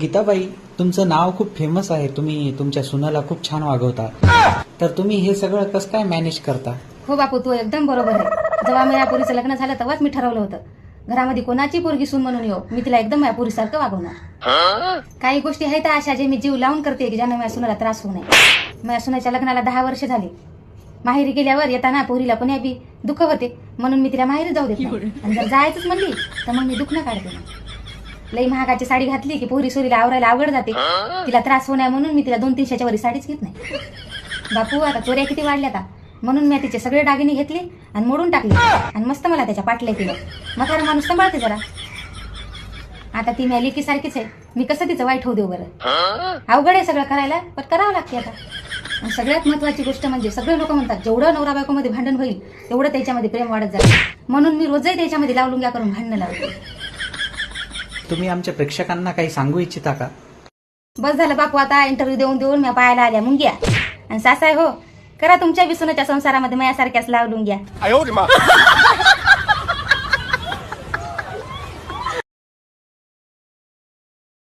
गीताबाई तुमचं नाव खूप फेमस आहे. तुम्ही तुमच्या सुनाला खूप छान वागवता. तर तुम्ही हे सगळं कसं काय मॅनेज करता? हो बापू तू एकदम बरोबर आहे. जेव्हा मी या पोरीचं लग्न झालं तेव्हाच मी ठरवलं होतं. घरामध्ये कोणाची पोरगी सून म्हणून येऊ? मी तिला एकदम या पोरीसारखं वागवणार. काही गोष्टी आहेत अशा जे मी जीव लावून करते की ज्यानं माझ्या सुनाला त्रास होऊ नये. माझ्या सुनाच्या लग्नाला दहा वर्ष झाली. माहेरी गेल्यावर येताना पोरीला पण बी दुःख होते म्हणून मी तिला माहेरी जाऊ देते आणि जर जायचंच म्हणली तर मग मी दुखणं काढते लई महागाची साडी घातली की पोरी सोरीला आवरायला आवड जाते. तिला त्रास होऊ नये म्हणून मी तिला दोन तीनशेच्या वरी साडीच घेत नाही. बापू आता चोऱ्या किती वाढल्या आता? म्हणून मी तिचे सगळे दागिने घेतले आणि मोडून टाकले. आणि मस्त मला त्याच्या पाटल्या केलं म्हातारा माणूस सांभाळते जरा. आता ती मॅलिकी सारखीच आहे. मी कसं तिचं वाईट होऊ देऊ बरं? अवघड आहे सगळं करायला पण करावं लागते आता. आणि सगळ्यात महत्वाची गोष्ट म्हणजे सगळे लोक म्हणतात जेवढं नवरा बायकोमध्ये भांडण होईल तेवढं त्याच्यामध्ये प्रेम वाढत जाईल म्हणून मी रोजही त्याच्यामध्ये लावलुंग्या करून भांडणं लावते. तुम्ही आमच्या प्रेक्षकांना काही सांगू इच्छिता का? बस झालं बापू आता इंटरव्ह्यू देऊन देऊन मी पाहायला आल्या. मुंग्या आणि सासाय हो करा तुमच्या विसुनाच्या संसारामध्ये माझ्यासारख्याच लावलून घ्या.